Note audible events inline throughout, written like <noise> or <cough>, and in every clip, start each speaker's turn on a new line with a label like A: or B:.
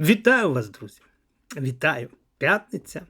A: Вітаю вас, друзі! Вітаю! П'ятниця.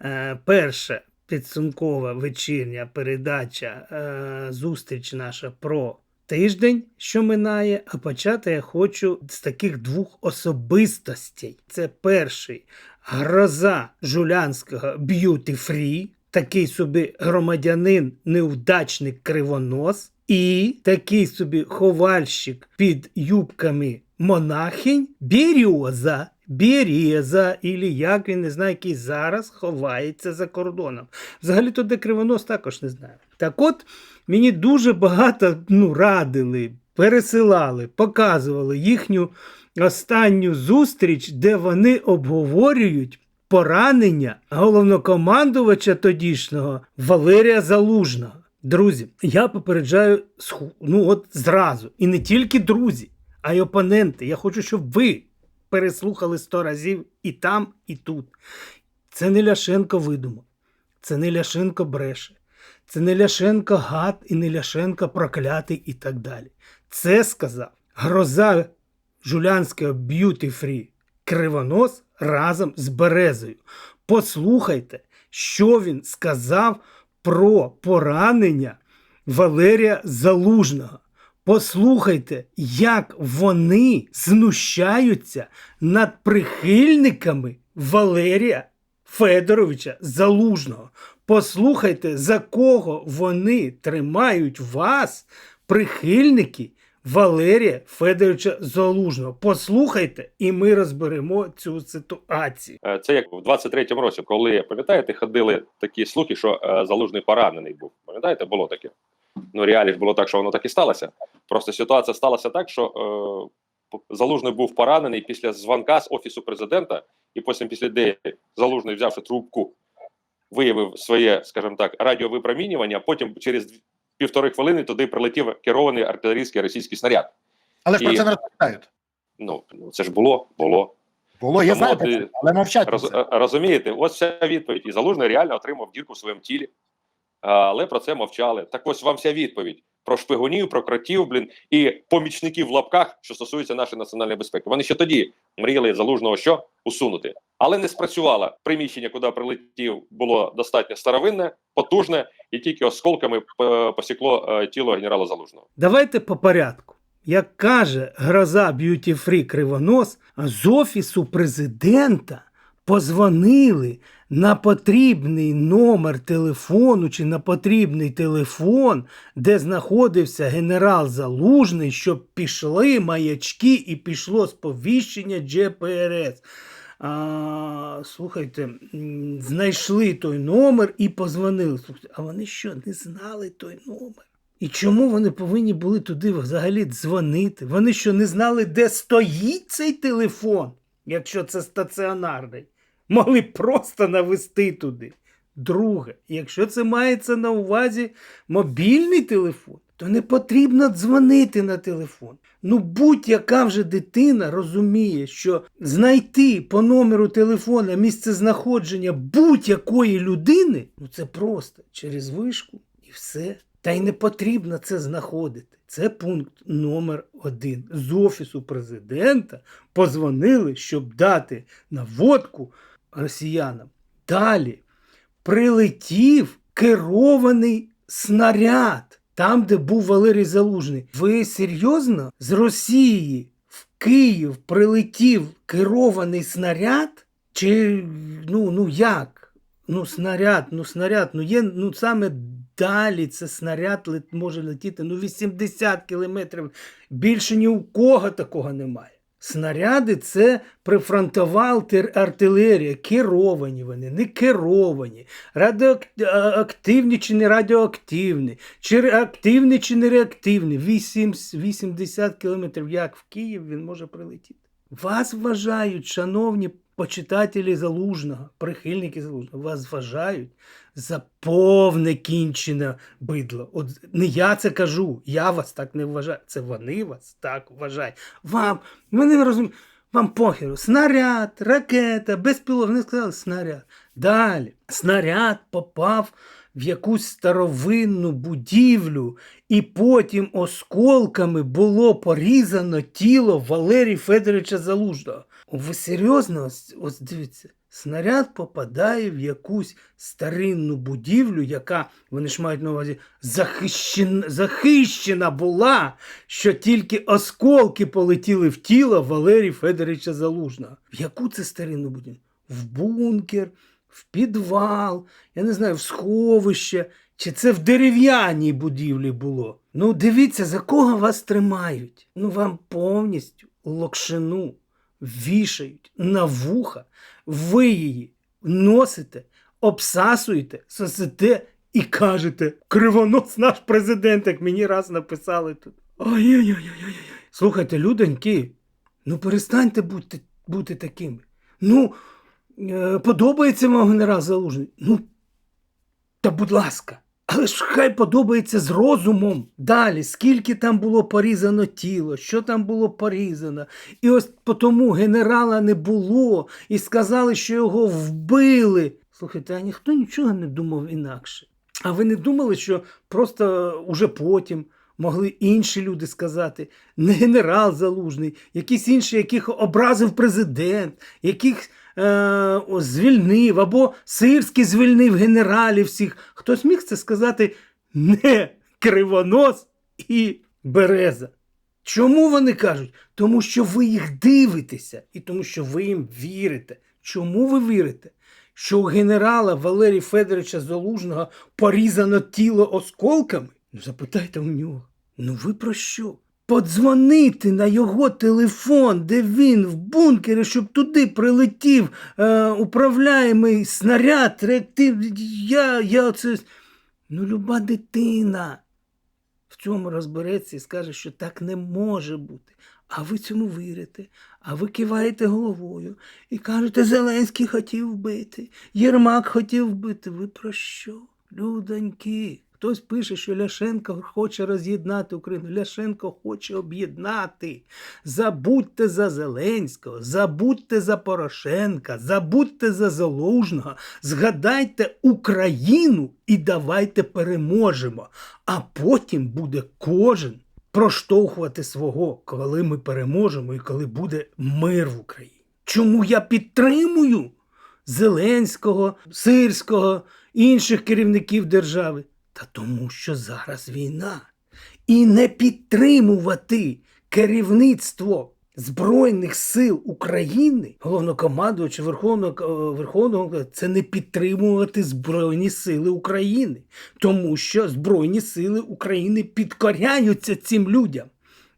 A: Е, перша підсумкова вечірня передача, е, зустріч наша про тиждень, що минає. А почати я хочу з таких двох особистостей. Це перший гроза жулянського б'юті фрі, такий собі громадянин, неудачник кривонос, і такий собі ховальщик під юбками монахинь Береза, Береза, ілі як він не знає, який зараз ховається за кордоном. Взагалі то де кривонос також не знаю. Так от мені дуже багато ну, радили, пересилали, показували їхню останню зустріч, де вони обговорюють поранення головнокомандувача тодішнього Валерія Залужного. Друзі, я попереджаю ну от зразу. І не тільки друзі, а й опоненти. Я хочу, щоб ви переслухали сто разів і там, і тут. Це не Ляшенко видумав, це не Ляшенко бреше, це не Ляшенко гад і не Ляшенко проклятий і так далі. Це сказав гроза жулянського б'юті фрі Кривонос разом з Березою. Послухайте, що він сказав про поранення Валерія Залужного. Послухайте, як вони знущаються над прихильниками Валерія Федоровича Залужного. Послухайте, за кого вони тримають вас, прихильники Валерія Федоровича Залужного. Послухайте, і ми розберемо цю ситуацію.
B: Е, Це як в 23-му році, коли пам'ятаєте, ходили такі слухи, що е, залужний поранений був. Пам'ятаєте, було таке. Ну, реалі було так, що воно так і сталося. Просто ситуація сталася так, що е, залужний був поранений після дзвонка з офісу президента, і потім після де залужний, взявши трубку, виявив своє, скажімо так, радіовипромінювання. Потім через півтори хвилини туди прилетів керований артилерійський російський снаряд.
C: Але ж про це не розповідають.
B: Ну ну, це ж було, було.
C: Було, я знаю,
B: і-
C: але мовчать.
B: Роз, розумієте, ось вся відповідь. І залужний реально отримав дірку в своєму тілі, але про це мовчали. Так ось вам вся відповідь про шпигунів, про кротів, блін, і помічників в лапках, що стосується нашої національної безпеки. Вони ще тоді мріяли залужного що усунути, але не спрацювало. Приміщення, куди прилетів, було достатньо старовинне, потужне, і тільки осколками е, посікло е, тіло генерала Залужного.
A: Давайте по порядку. Як каже гроза Б'юті Фрі Кривонос, з офісу президента позвонили на потрібний номер телефону чи на потрібний телефон, де знаходився генерал Залужний, щоб пішли маячки і пішло сповіщення GPRS. А, слухайте, знайшли той номер і позвонили. Слухайте, а вони що, не знали той номер? І чому вони повинні були туди взагалі дзвонити? Вони що не знали, де стоїть цей телефон, якщо це стаціонарний? Могли просто навести туди. Друге, якщо це мається на увазі мобільний телефон, то не потрібно дзвонити на телефон. Ну, будь-яка вже дитина розуміє, що знайти по номеру телефона місце знаходження будь-якої людини, ну це просто через вишку і все. Та й не потрібно це знаходити. Це пункт номер один. З офісу президента позвонили, щоб дати наводку росіянам. Далі прилетів керований снаряд там, де був Валерій Залужний. Ви серйозно? З Росії в Київ прилетів керований снаряд? Чи ну, ну як? Ну, снаряд, ну снаряд, ну є ну саме далі це снаряд може летіти ну 80 кілометрів. Більше ні у кого такого немає. Снаряди це прифронтова артилерія, керовані вони, не керовані, радіоактивні чи не радіоактивні, чи реактивні чи не реактивні. 8, 80 кілометрів як в Київ він може прилетіти. Вас вважають, шановні почитателі залужного, прихильники залужного, вас вважають за повне кінчене бидло. От не я це кажу, я вас так не вважаю. Це вони вас так вважають. Вам, вони не розуміють, вам похеру. Снаряд, ракета, безпілотник. Вони сказали снаряд. Далі. Снаряд попав в якусь старовинну будівлю, і потім осколками було порізано тіло Валерія Федоровича Залужного. Ви серйозно? Ось, дивіться, снаряд попадає в якусь старинну будівлю, яка, вони ж мають на увазі, захищена, захищена була, що тільки осколки полетіли в тіло Валерія Федоровича Залужного. В яку це старинну будівлю? В бункер, в підвал, я не знаю, в сховище, чи це в дерев'яній будівлі було. Ну, дивіться, за кого вас тримають. Ну, вам повністю локшину вішають на вуха, ви її носите, обсасуєте, сосите і кажете, кривонос наш президент, як мені раз написали тут. Ой-ой-ой. Слухайте, людоньки, ну перестаньте бути, бути такими. Ну, подобається вам генерал Залужний? Ну, та будь ласка. Але ж хай подобається з розумом. Далі, скільки там було порізано тіло, що там було порізано. І ось тому генерала не було, і сказали, що його вбили. Слухайте, а ніхто нічого не думав інакше. А ви не думали, що просто уже потім могли інші люди сказати, не генерал Залужний, якісь інші, яких образив президент, яких е, звільнив, або Сирський звільнив генералів всіх. Хтось міг це сказати не кривонос і береза. Чому вони кажуть? Тому що ви їх дивитеся і тому, що ви їм вірите. Чому ви вірите? Що у генерала Валерія Федоровича Залужного порізано тіло осколками? Ну, запитайте у нього. Ну ви про що? Подзвонити на його телефон, де він в бункері, щоб туди прилетів е, управляємий снаряд, реактив. Я, я оце. Ну, люба дитина в цьому розбереться і скаже, що так не може бути. А ви цьому вірите, а ви киваєте головою і кажете, Зеленський хотів вбити, Єрмак хотів вбити. Ви про що? Людоньки. Хтось пише, що Ляшенко хоче роз'єднати Україну. Ляшенко хоче об'єднати. Забудьте за Зеленського, забудьте за Порошенка, забудьте за Залужного, згадайте Україну і давайте переможемо. А потім буде кожен проштовхувати свого, коли ми переможемо і коли буде мир в Україні. Чому я підтримую Зеленського, Сирського, інших керівників держави? Та тому, що зараз війна. І не підтримувати керівництво Збройних сил України, головнокомандувача Верховного, Верховного, це не підтримувати Збройні Сили України, тому що Збройні Сили України підкоряються цим людям.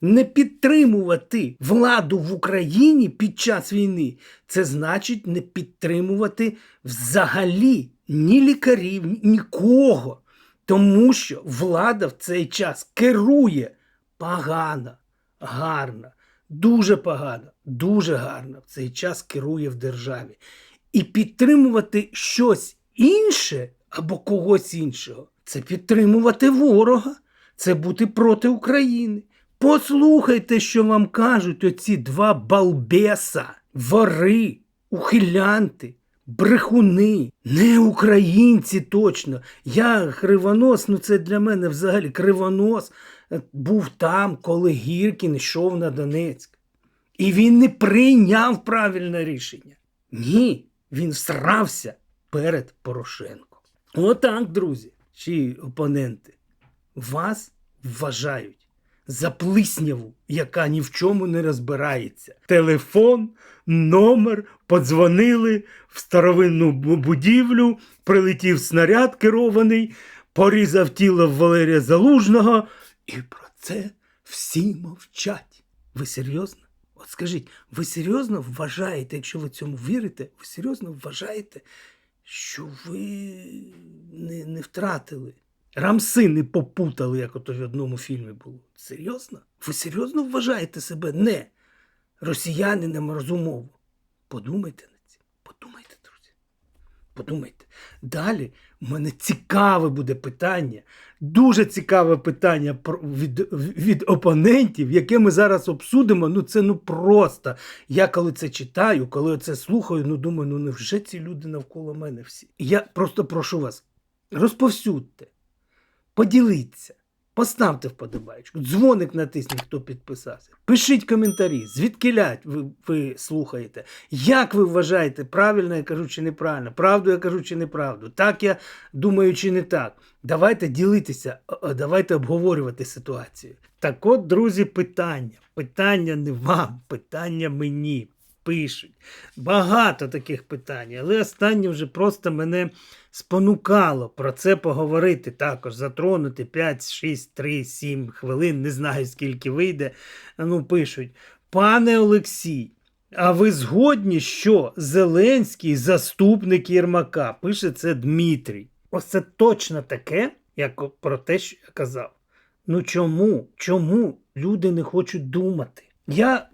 A: Не підтримувати владу в Україні під час війни це значить не підтримувати взагалі ні лікарів, нікого. Тому що влада в цей час керує погано, гарно, дуже погано, дуже гарно в цей час керує в державі. І підтримувати щось інше або когось іншого це підтримувати ворога, це бути проти України. Послухайте, що вам кажуть оці два балбеса, вори, ухилянти, брехуни, не українці точно. Я кривонос, ну це для мене взагалі кривонос е, був там, коли Гіркін йшов на Донецьк. І він не прийняв правильне рішення. Ні, він всрався перед Порошенком. Отак, друзі, чи опоненти, вас вважають за плисняву, яка ні в чому не розбирається. Телефон, номер, подзвонили в старовинну будівлю, прилетів снаряд керований, порізав тіло Валерія Залужного, і про це всі мовчать. Ви серйозно? От скажіть, ви серйозно вважаєте, якщо ви цьому вірите, ви серйозно вважаєте, що ви не, не втратили Рамси не попутали, як ото в одному фільмі було. Серйозно? Ви серйозно вважаєте себе не росіянином розумово? Подумайте над цим. Подумайте, друзі. Подумайте. Далі в мене цікаве буде питання, дуже цікаве питання від, від опонентів, яке ми зараз обсудимо. Ну це ну просто. Я коли це читаю, коли це слухаю, ну думаю, ну невже ці люди навколо мене всі? Я просто прошу вас, розповсюдьте, поділіться, поставте вподобайку, дзвоник натисніть, хто підписався. Пишіть коментарі, звідкилять ви, ви слухаєте, як ви вважаєте, правильно я кажу чи неправильно, правду я кажу чи неправду, так я думаю чи не так. Давайте ділитися, давайте обговорювати ситуацію. Так от, друзі, питання. Питання не вам, питання мені. Пишуть. Багато таких питань, але останнє вже просто мене спонукало про це поговорити також, затронути 5, 6, 3, 7 хвилин, не знаю скільки вийде. Ну, пишуть. Пане Олексій, а ви згодні, що Зеленський заступник Єрмака? Пише це Дмитрій. Ось це точно таке, як про те, що я казав. Ну чому? Чому люди не хочуть думати? Я,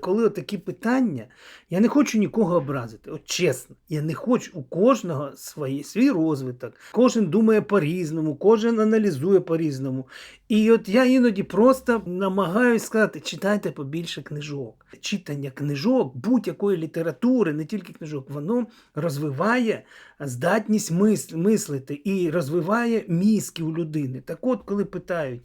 A: коли- такі питання, я не хочу нікого образити. От чесно, я не хочу у кожного свої, свій розвиток. Кожен думає по-різному, кожен аналізує по-різному. І от я іноді просто намагаюся сказати: читайте побільше книжок. Читання книжок, будь-якої літератури, не тільки книжок, воно розвиває здатність мислити і розвиває мізки у людини. Так от, коли питають.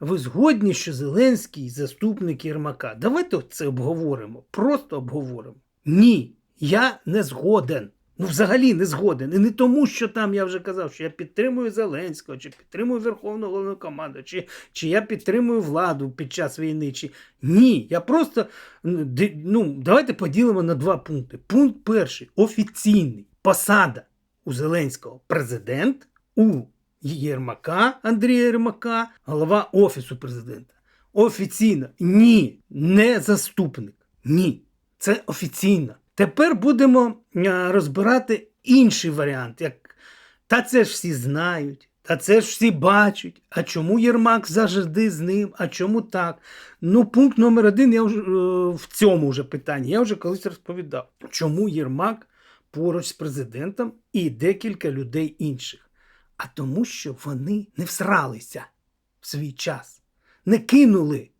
A: Ви згодні, що Зеленський заступник Єрмака? Давайте це обговоримо. Просто обговоримо. Ні, я не згоден. Ну, взагалі не згоден. І не тому, що там я вже казав, що я підтримую Зеленського, чи підтримую Верховну головну команду, чи, чи я підтримую владу під час війни. Чи... Ні, я просто ну, ну, давайте поділимо на два пункти. Пункт перший офіційний. Посада у Зеленського президент у Єрмака Андрія Єрмака, голова Офісу президента. Офіційно. Ні, не заступник. Ні. Це офіційно. Тепер будемо розбирати інший варіант. Як та це ж всі знають, та це ж всі бачать. А чому Єрмак завжди з ним? А чому так? Ну, пункт номер один я вже, е, в цьому вже питанні. Я вже колись розповідав, чому Єрмак поруч з президентом і декілька людей інших. А тому, що вони не всралися в свій час, не кинули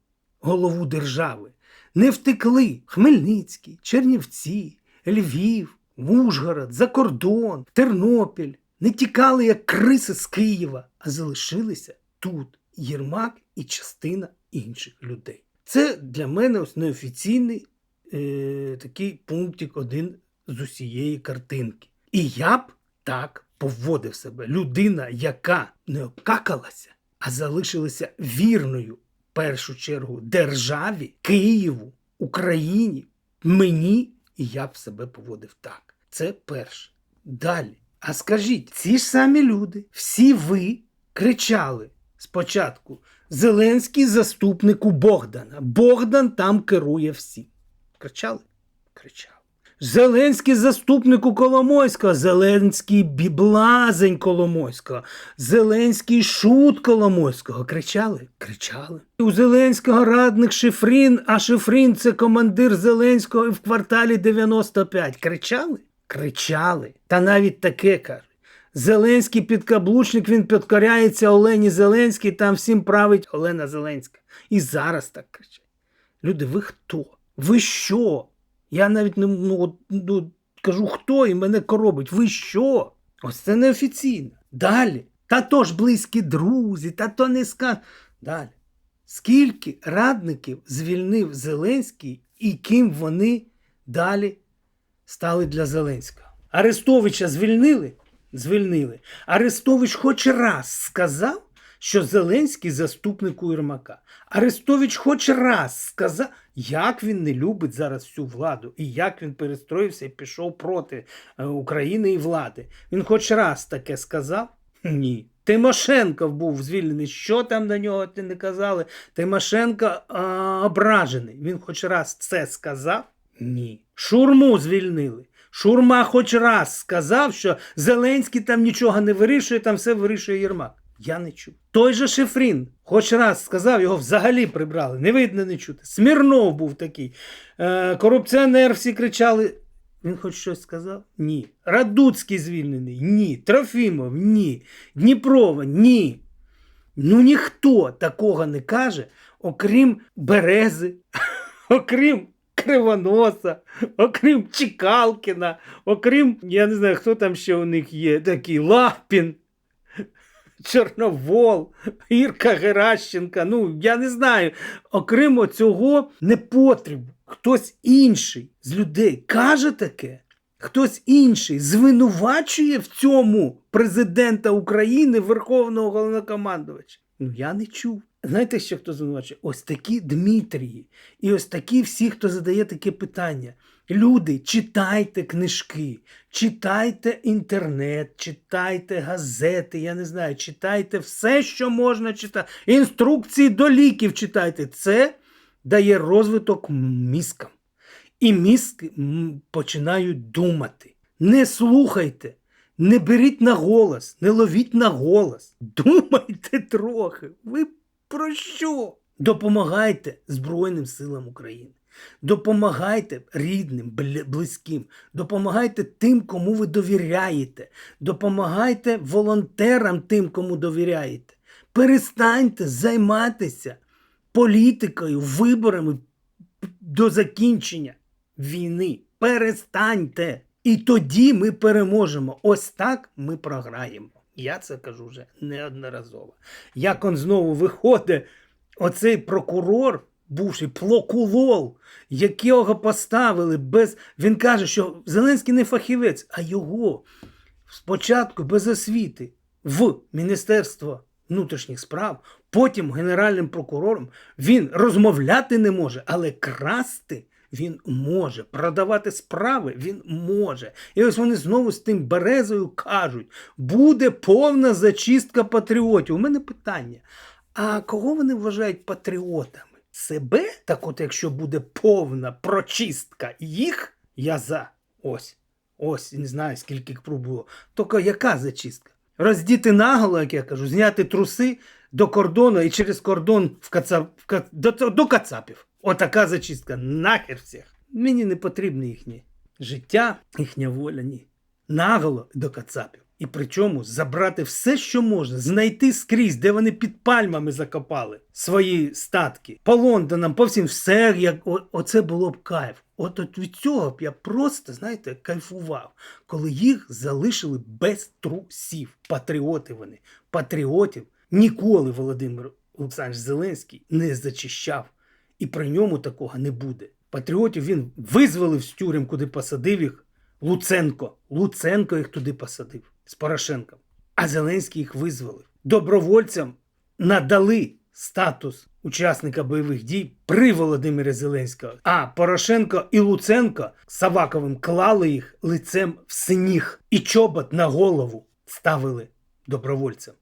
A: голову держави, не втекли Хмельницький, Чернівці, Львів, Ужгород, за кордон, Тернопіль, не тікали як криси з Києва, а залишилися тут Єрмак і частина інших людей. Це для мене ось неофіційний е, такий пунктик один з усієї картинки. І я б так поводив себе. Людина, яка не обкакалася, а залишилася вірною в першу чергу державі, Києву, Україні, мені, і я б себе поводив так. Це перше. Далі. А скажіть, ці ж самі люди, всі ви кричали спочатку: Зеленський заступник Богдана. Богдан там керує всім. Кричали? Кричали. Зеленський заступник у Коломойського, Зеленський біблазень Коломойського, Зеленський шут Коломойського. Кричали? Кричали. У Зеленського радник Шифрін, а Шифрін це командир Зеленського в кварталі 95. Кричали? Кричали. Та навіть таке кажуть. Зеленський підкаблучник, він підкоряється Олені Зеленській, там всім править Олена Зеленська. І зараз так кричать. Люди, ви хто? Ви що? Я навіть не ну, от, ну, кажу, хто і мене коробить. Ви що? Ось це неофіційно. Далі. Та то ж близькі друзі, та то не сказ. Далі. Скільки радників звільнив Зеленський і ким вони далі стали для Зеленського? Арестовича звільнили? Звільнили. Арестович хоч раз сказав, що Зеленський заступник Єрмака. Арестович хоч раз сказав, як він не любить зараз всю владу, і як він перестроївся і пішов проти е, України і влади. Він хоч раз таке сказав? Ні. Тимошенко був звільнений. Що там на нього ти не казали? Тимошенко а, ображений. Він хоч раз це сказав? Ні. Шурму звільнили. Шурма хоч раз сказав, що Зеленський там нічого не вирішує, там все вирішує Єрмак. Я не чув. Той же Шефрін, хоч раз сказав, його взагалі прибрали. Не видно, не чути. Смірнов був такий. Е, корупціонер всі кричали. Він хоч щось сказав? Ні. Радуцький звільнений? Ні. Трофімов? Ні. Дніпрова? Ні. Ну ніхто такого не каже, окрім Берези, <laughs> окрім Кривоноса, окрім Чекалкіна, окрім, я не знаю, хто там ще у них є, такий Лапін. Чорновол, Ірка Геращенка. Ну, я не знаю. Окремо цього непотребу. Хтось інший з людей каже таке. Хтось інший звинувачує в цьому президента України, Верховного головнокомандувача. Ну я не чув. Знаєте, що хто звинувачує? Ось такі Дмитрії. І ось такі всі, хто задає таке питання. Люди, читайте книжки, читайте інтернет, читайте газети, я не знаю, читайте все, що можна читати. Інструкції до ліків читайте. Це дає розвиток мізкам. І мізки починають думати. Не слухайте, не беріть на голос, не ловіть на голос. Думайте трохи. Ви про що? Допомагайте Збройним силам України. Допомагайте рідним, близьким, допомагайте тим, кому ви довіряєте, допомагайте волонтерам тим, кому довіряєте. Перестаньте займатися політикою, виборами до закінчення війни. Перестаньте. І тоді ми переможемо. Ось так ми програємо. Я це кажу вже неодноразово. Як он знову виходить, оцей прокурор, бувший плокулол, якого поставили без. Він каже, що Зеленський не фахівець, а його спочатку без освіти в Міністерство внутрішніх справ, потім генеральним прокурором. Він розмовляти не може, але красти він може. Продавати справи він може. І ось вони знову з тим березою кажуть: буде повна зачистка патріотів. У мене питання: а кого вони вважають патріотами? Себе? Так от, якщо буде повна прочистка їх, я за. Ось. Ось, не знаю, скільки проб було. Тільки яка зачистка? Роздіти наголо, як я кажу, зняти труси до кордону і через кордон в кацап, в ка- до, до кацапів. Отака зачистка. Нахер всіх. Мені не потрібне їхнє життя, їхня воля, ні. Наголо до кацапів. І причому забрати все, що можна, знайти скрізь, де вони під пальмами закопали свої статки, по Лондонам, по всім, все як о, оце було б кайф. От, от від цього б я просто, знаєте, кайфував, коли їх залишили без трусів. Патріоти вони. Патріотів ніколи Володимир Олександрович Зеленський не зачищав. І при ньому такого не буде. Патріотів він визволив з тюрем, куди посадив їх Луценко. Луценко їх туди посадив з Порошенком. А Зеленський їх визволив. Добровольцям надали статус учасника бойових дій при Володимирі Зеленського. А Порошенко і Луценко Саваковим клали їх лицем в сніг і чобот на голову ставили добровольцям.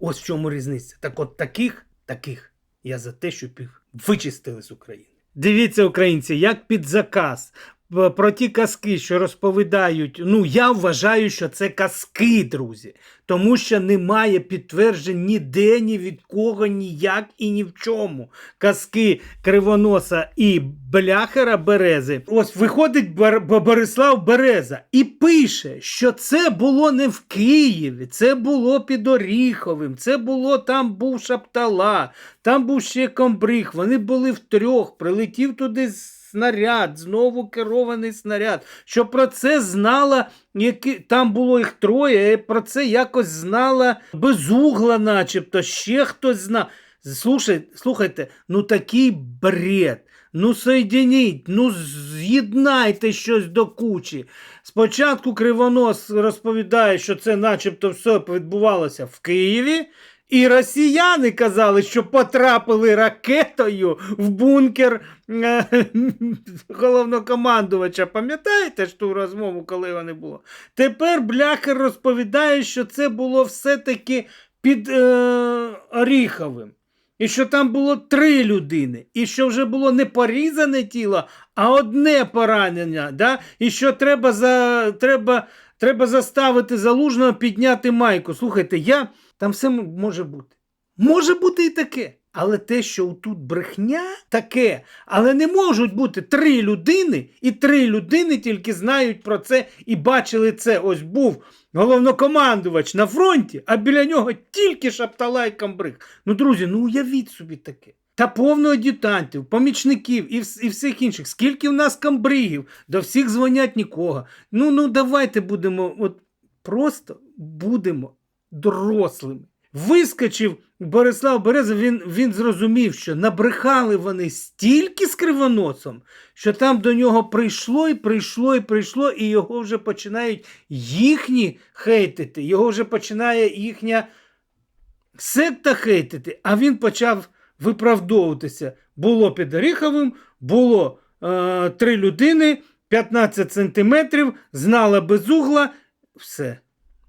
A: Ось в чому різниця. Так от таких, таких я за те, щоб їх вичистили з України. Дивіться, українці, як під заказ. Про ті казки, що розповідають, ну я вважаю, що це казки, друзі, тому що немає підтверджень ніде, ні від кого, ніяк і ні в чому. Казки Кривоноса і Бляхера Берези. Ось виходить Бар- Борислав Береза і пише, що це було не в Києві, це було під Оріховим, це було там був Шаптала, там був ще комбриг. Вони були втрьох, прилетів туди снаряд, знову керований снаряд. Що про це знала, які там було їх троє, і про це якось знала безугла, начебто, ще хтось знав. Слушай, слухайте, ну такий бред. Ну соєдініть, ну з'єднайте щось до кучі. Спочатку Кривонос розповідає, що це начебто все відбувалося в Києві. І росіяни казали, що потрапили ракетою в бункер е, <laughs> головнокомандувача. Пам'ятаєте ж ту розмову, коли вони було? Тепер Бляхер розповідає, що це було все-таки під е, Оріховим. І що там було три людини, і що вже було не порізане тіло, а одне поранення. Да? І що треба, за, треба, треба заставити залужного підняти майку. Слухайте, я там все може бути. Може бути і таке. Але те, що тут брехня, таке. Але не можуть бути три людини, і три людини тільки знають про це і бачили це. Ось був головнокомандувач на фронті, а біля нього тільки шаптала і камбриг. Ну, друзі, ну уявіть собі таке. Та повно ад'ютантів, помічників і, і всіх інших. Скільки в нас камбригів, до всіх дзвонять нікого. Ну, ну давайте будемо, от просто будемо дорослими. вискочив Борислав Береза, він, він зрозумів, що набрехали вони стільки з кривоносом, що там до нього прийшло і прийшло і прийшло, і його вже починають їхні хейтити, його вже починає їхня секта хейтити, а він почав виправдовуватися. Було під Оріховим, було е, три людини, 15 сантиметрів, знала без угла. Все.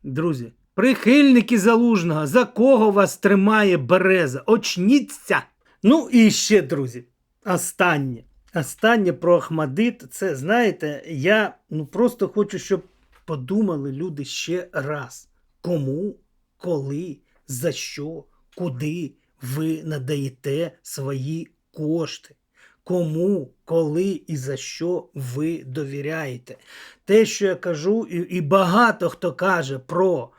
A: Друзі, прихильники залужного, за кого вас тримає береза? Очніться! Ну і ще, друзі, останнє. Останнє про Ахмадит. Це, знаєте, я ну, просто хочу, щоб подумали люди ще раз. Кому, коли, за що, куди ви надаєте свої кошти? Кому, коли і за що ви довіряєте? Те, що я кажу, і, і багато хто каже про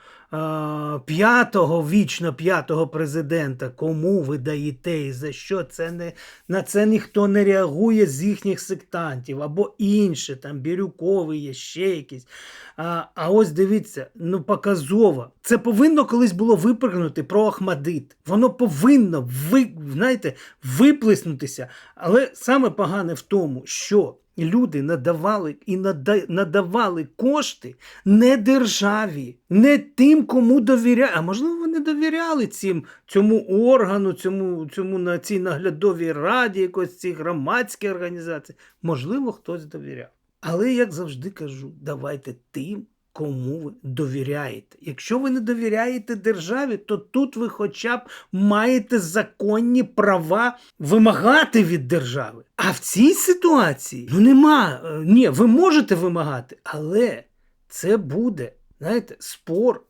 A: п'ятого, вічно п'ятого президента, кому ви даєте і за що, це не, на це ніхто не реагує з їхніх сектантів або інше, там Бірюковий є, ще якісь. А, а ось дивіться, ну показово. Це повинно колись було випрыгнути про Ахмадит. Воно повинно ви, знаєте, виплеснутися. Але саме погане в тому, що люди надавали і надавали кошти не державі, не тим, кому довіряють. А можливо, вони довіряли цим, цьому органу, цьому, цьому на цій наглядовій раді, якось цій громадській організації. Можливо, хтось довіряв. Але як завжди кажу, давайте тим, кому ви довіряєте. Якщо ви не довіряєте державі, то тут ви хоча б маєте законні права вимагати від держави. А в цій ситуації ну нема. е, Ні, ви можете вимагати, але це буде, знаєте, спор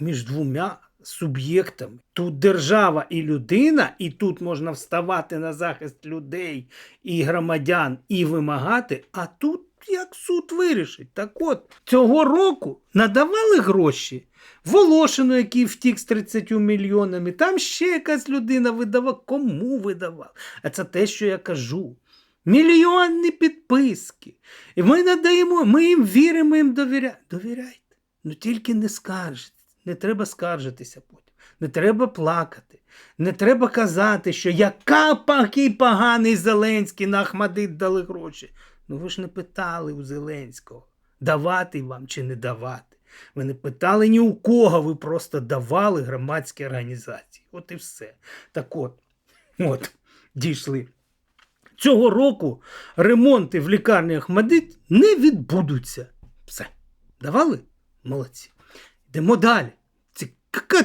A: між двома суб'єктами. Тут держава і людина, і тут можна вставати на захист людей і громадян і вимагати, а тут як суд вирішить. Так от, цього року надавали гроші Волошину, який втік з 30 мільйонами, там ще якась людина видавала. Кому видавав? А це те, що я кажу. Мільйонні підписки. І ми надаємо, ми їм віримо, їм довіряємо. Довіряйте. Ну тільки не скаржитесь. Не треба скаржитися потім. Не треба плакати. Не треба казати, що яка який поганий Зеленський на Ахмадит дали гроші. Ну ви ж не питали у Зеленського, давати вам чи не давати. Ви не питали ні у кого, ви просто давали громадські організації. От і все. Так от, от, дійшли. Цього року ремонти в лікарні Ахмадит не відбудуться. Все. Давали? Молодці. Йдемо далі.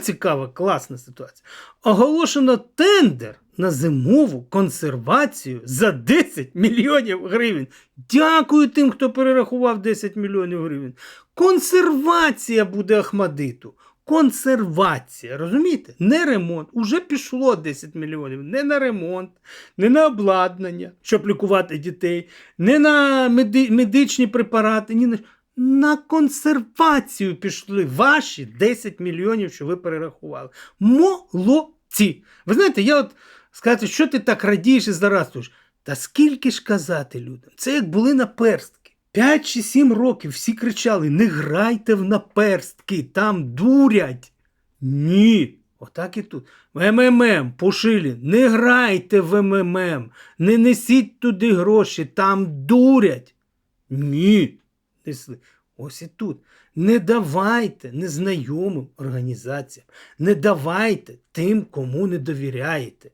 A: Цікава, класна ситуація. Оголошено тендер на зимову консервацію за 10 мільйонів гривень. Дякую тим, хто перерахував 10 мільйонів гривень. Консервація буде Ахмадиту. Консервація, розумієте? Не ремонт. Уже пішло 10 мільйонів. Не на ремонт, не на обладнання, щоб лікувати дітей, не на меди- медичні препарати, ні на на консервацію пішли ваші 10 мільйонів, що ви перерахували. Молодці! Ви знаєте, я от сказати, що ти так радієш і заразуєш? Та скільки ж казати людям? Це як були наперстки. 5 чи 7 років всі кричали: не грайте в наперстки, там дурять. Ні. Отак і тут. В МММ, Пушилін, не грайте в МММ, не несіть туди гроші, там дурять. Ні несли. Ось і тут. Не давайте незнайомим організаціям, не давайте тим, кому не довіряєте.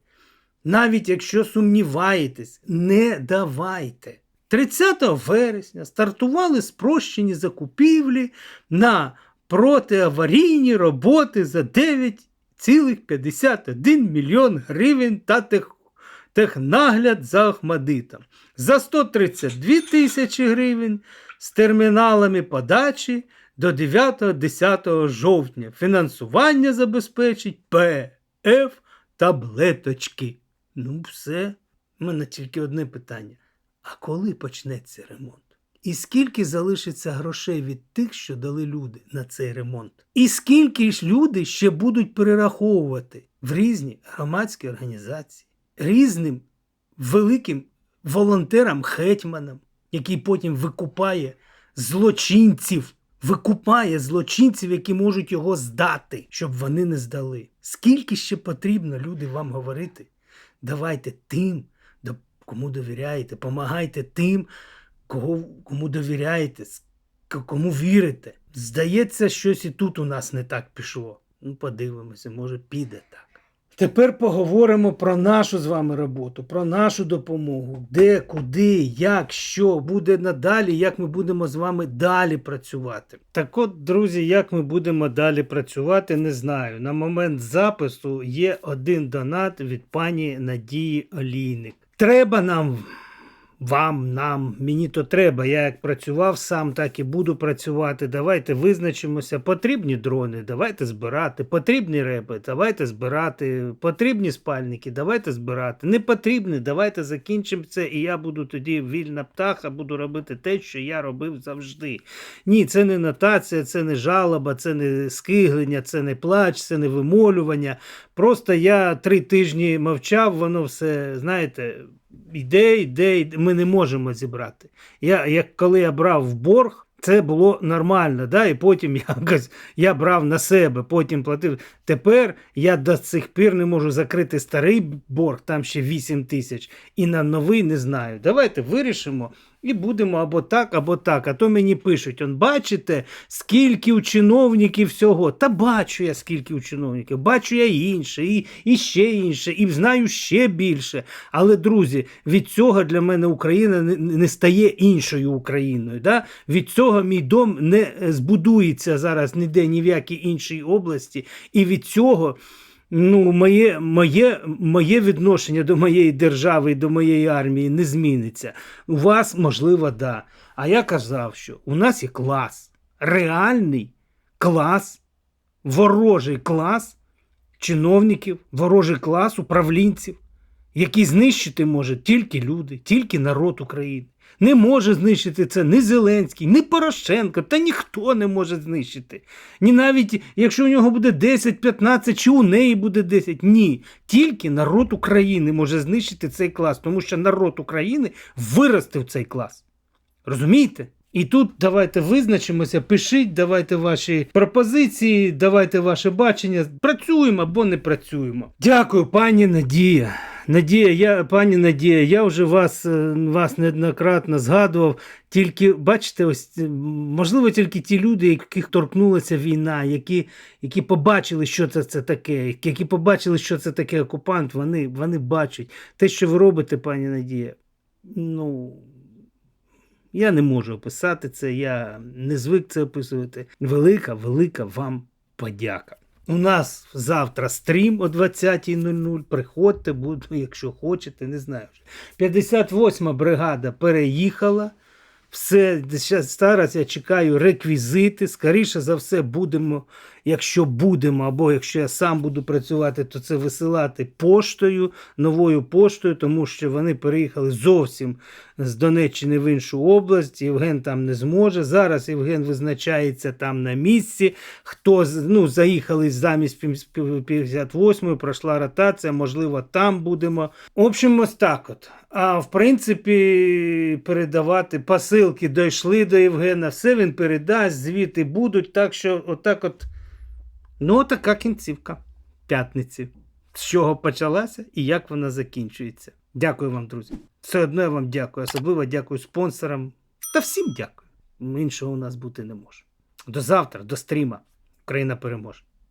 A: Навіть якщо сумніваєтесь, не давайте. 30 вересня стартували спрощені закупівлі на протиаварійні роботи за 9,51 мільйон гривень та тех технагляд за Ахмадитом. За 132 тисячі гривень з терміналами подачі до 9-10 жовтня. Фінансування забезпечить ПФ таблеточки. Ну, все. У мене тільки одне питання. А коли почнеться ремонт? І скільки залишиться грошей від тих, що дали люди на цей ремонт? І скільки ж люди ще будуть перераховувати в різні громадські організації, різним великим волонтерам-хетьманам, який потім викупає злочинців викупає злочинців, які можуть його здати, щоб вони не здали. Скільки ще потрібно, люди, вам говорити? Давайте тим, кому довіряєте, помагайте тим, кого, кому довіряєте, кому вірите. Здається, щось і тут у нас не так пішло. Ну, подивимося, може, піде так. Тепер поговоримо про нашу з вами роботу, про нашу допомогу, де, куди, як, що буде надалі, як ми будемо з вами далі працювати. Так от, друзі, як ми будемо далі працювати, не знаю. На момент запису є один донат від пані Надії Олійник. Треба нам. Вам, нам, мені то треба. Я як працював сам, так і буду працювати. Давайте визначимося. Потрібні дрони, давайте збирати. Потрібні репи, давайте збирати. Потрібні спальники, давайте збирати. Не потрібні, давайте закінчимо це. І я буду тоді вільна птаха, буду робити те, що я робив завжди. Ні, це не нотація, це не жалоба, це не скиглення, це не плач, це не вимолювання. Просто я три тижні мовчав, воно все, знаєте, йде, йде, йде. Ми не можемо зібрати. Я, як коли я брав в борг, це було нормально, да? і потім <laughs> якось я брав на себе, потім платив. Тепер я до цих пір не можу закрити старий борг, там ще 8 тисяч, і на новий не знаю. Давайте вирішимо і будемо або так, або так. А то мені пишуть: он бачите, скільки у чиновників всього. Та бачу я, скільки у чиновників, бачу я інше, і, і ще інше, і знаю ще більше. Але, друзі, від цього для мене Україна не, не стає іншою Україною. Да? Від цього мій дом не е, збудується зараз ніде ні в якій іншій області. І від цього. Ну, моє, моє, моє відношення до моєї держави і до моєї армії не зміниться. У вас, можливо, да. А я казав, що у нас є клас, реальний клас, ворожий клас чиновників, ворожий клас управлінців, які знищити може тільки люди, тільки народ України. Не може знищити це ні Зеленський, ні Порошенко, та ніхто не може знищити. Ні навіть якщо у нього буде 10, 15, чи у неї буде 10. Ні. Тільки народ України може знищити цей клас, тому що народ України виростив цей клас. Розумієте? І тут давайте визначимося, пишіть, давайте ваші пропозиції, давайте ваше бачення. Працюємо або не працюємо. Дякую, пані Надія. Надія, я, пані Надія, я вже вас, е, вас неоднократно згадував. Тільки бачите, ось е, можливо, тільки ті люди, яких торкнулася війна, які, які побачили, що це, це таке, які побачили, що це таке окупант, вони, вони бачать те, що ви робите, пані Надія. Ну, я не можу описати це, я не звик це описувати. Велика, велика вам подяка. У нас завтра стрім о 20.00. Приходьте, буду, якщо хочете, не знаю. 58-ма бригада переїхала. Все, зараз я чекаю реквізити. Скоріше за все, будемо, якщо будемо, або якщо я сам буду працювати, то це висилати поштою, новою поштою, тому що вони переїхали зовсім з Донеччини в іншу область. Євген там не зможе. Зараз Євген визначається там на місці. Хто ну, заїхали замість 58-ї, пройшла ротація, можливо, там будемо. В общем, ось так от. А в принципі, передавати посилки дійшли до Євгена, все він передасть, звіти будуть. Так що, отак от. Ну, така кінцівка п'ятниці. З чого почалася і як вона закінчується. Дякую вам, друзі. Все одно я вам дякую. Особливо дякую спонсорам. Та всім дякую. Іншого у нас бути не може. До завтра, до стріма. Україна переможе.